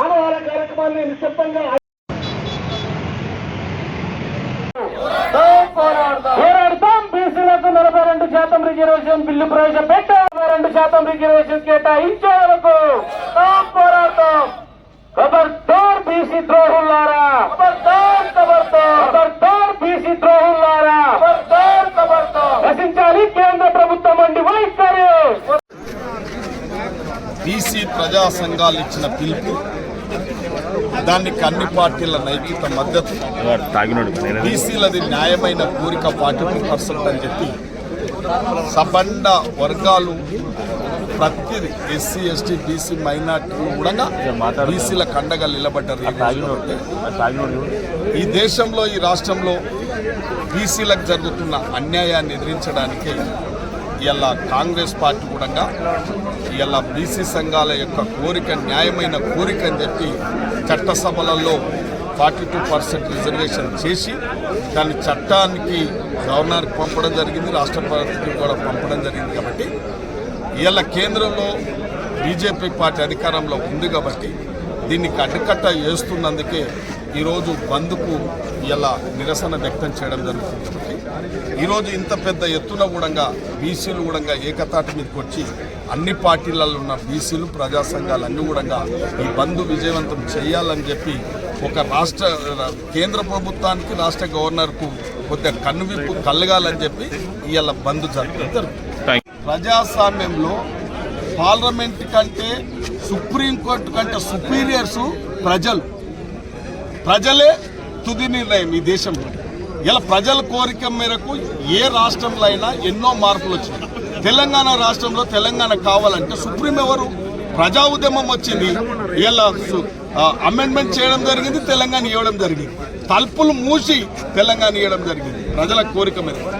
మానవాళ కార్యక్రమాన్ని నిశ్శబ్దంగా పోరాడతాం. బీసీలకు నలభై రెండు శాతం రిజర్వేషన్ బిల్లు ప్రవేశపెట్టే నలభై రెండు శాతం రిజర్వేషన్ కేటాయించే వరకు పోరాడతాం. ఖబర్దార్ బీసీ ద్రోహులారా ఖబర్దార్ ఖబర్దార్ ఖబర్దార్ బీసీ ఖబర్దార్ ఖబర్దార్ రచించాలి కేంద్ర ప్రభుత్వం అండి వైఖరి. బీసీ ప్రజా సంఘాలు ఇచ్చిన పిలుపు దానికి అన్ని పార్టీల నైతిక మద్దతు బీసీలది న్యాయమైన కోరిక ఫార్టీ టూ పర్సెంట్ అని చెప్పి సబండ వర్గాలు ప్రతిది ఎస్సీ ఎస్టీ బీసీ మైనార్టీ కూడా బీసీల కండగా నిలబడ్డారు. ఈ దేశంలో ఈ రాష్ట్రంలో బీసీలకు జరుగుతున్న అన్యాయాన్ని ఎదిరించడానికి ఇలా కాంగ్రెస్ పార్టీ కూడా ఇలా బీసీ సంఘాల యొక్క కోరిక న్యాయమైన కోరిక అని చెప్పి చట్టసభలలో ఫార్టీ టూ పర్సెంట్ రిజర్వేషన్ చేసి దాని చట్టానికి గవర్నర్కి పంపడం జరిగింది రాష్ట్రపతికి కూడా పంపడం జరిగింది కాబట్టి ఇవాళ కేంద్రంలో బీజేపీ పార్టీ అధికారంలో ఉంది కాబట్టి దీనికి అడ్డుకట్ట వేస్తున్నందుకే ఈరోజు బంద్కు ఇలా నిరసన వ్యక్తం చేయడం జరుగుతుంది. ఈరోజు ఇంత పెద్ద ఎత్తున కూడా బీసీలు కూడా ఏకతాటి మీదకి వచ్చి అన్ని పార్టీలలో ఉన్న బీసీలు ప్రజా సంఘాలన్నీ కూడా ఈ బంద్ విజయవంతం చేయాలని చెప్పి ఒక రాష్ట్ర కేంద్ర ప్రభుత్వానికి రాష్ట్ర గవర్నర్కు కొద్దిగా కన్నువిప్పు కలగాలని చెప్పి ఇవాళ బంద్ జరగడం ప్రజాస్వామ్యంలో పార్లమెంట్ కంటే సుప్రీంకోర్టు కంటే సుపీరియర్స్ ప్రజలు. ప్రజలే తుది నిర్ణయం ఈ దేశంలో. ఇలా ప్రజల కోరిక మేరకు ఏ రాష్ట్రంలో అయినా ఎన్నో మార్పులు వచ్చినాయి. తెలంగాణ రాష్ట్రంలో తెలంగాణ కావాలంటే సుప్రీం ఎవరు? ప్రజా ఉద్యమం వచ్చింది. ఇలా అమెండ్మెంట్ చేయడం జరిగింది తెలంగాణ ఇవ్వడం జరిగింది. తలుపులు మూసి తెలంగాణ ఇవ్వడం జరిగింది. ప్రజల కోరిక మేరకు.